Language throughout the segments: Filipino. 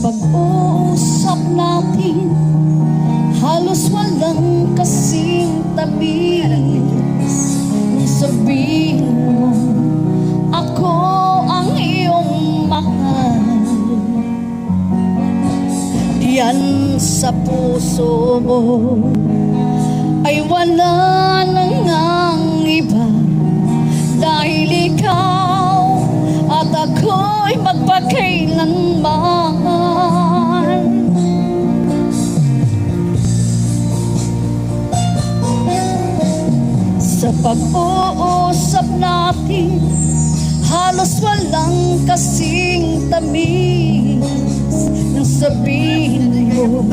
pag-uusap natin Halos walang kasing tabi. Sabihin mo Ako ang iyong mahal. Yan sa puso mo Ay wala nang ang iba. Dahil ikaw pag-uusap natin, halos walang kasing tamis nang sabihin mo,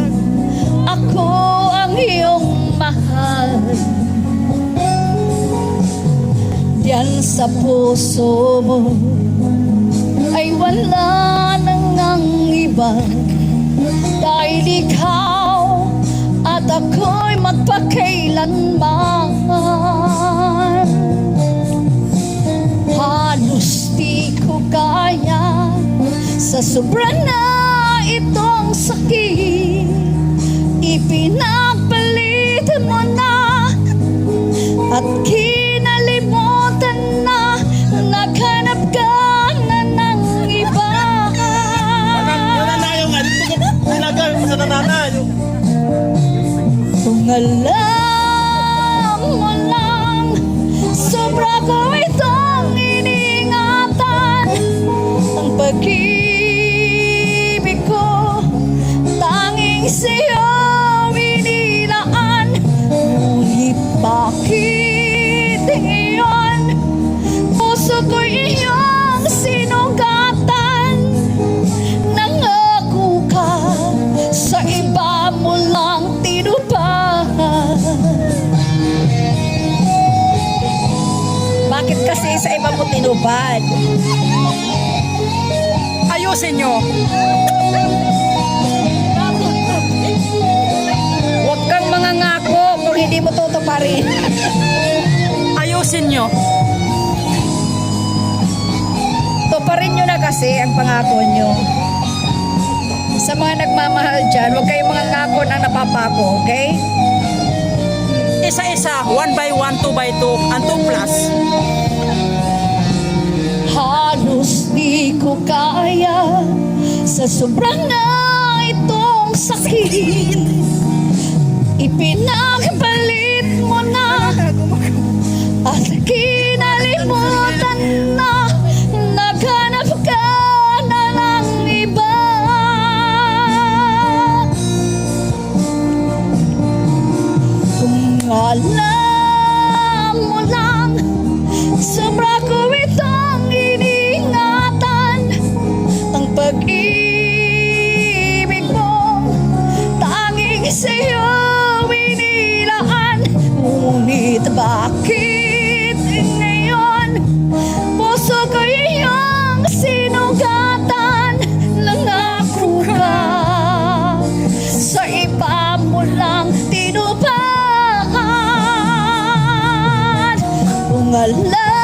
ako ang iyong mahal. Yan sa puso mo ay wala nang ang iba dahil ikaw at ako'y magpakailanman. Sa sobra na itong sakit Ipinagpalit mo na at kinalimutan na Naghanap ka na ng iba. Nananayo nga, mo sa nananayo. Kung alam Ko iyong sinugatan Nangako ka Sa iba mo lang tinupad Bakit kasi sa iba mo tinupad? Ayusin nyo. Huwag kang mga ngako kung hindi mo tutuparin. Ayusin nyo. Tuparin nyo na kasi ang pangako nyo. Sa mga nagmamahal dyan, huwag kayong mga ngako na napapako, okay? Isa-isa, one by one, two by two, and two plus. Halos di ko kaya Sa sobrang na itong sakit Ipinagpalit mo na At lang. Sobra ko itong iningatan Ang pag-ibig mo. Tanging sa'yo Kung alam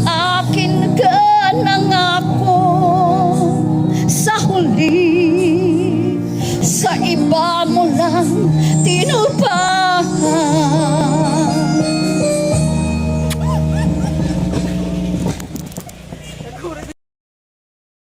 sa akin ka nangako.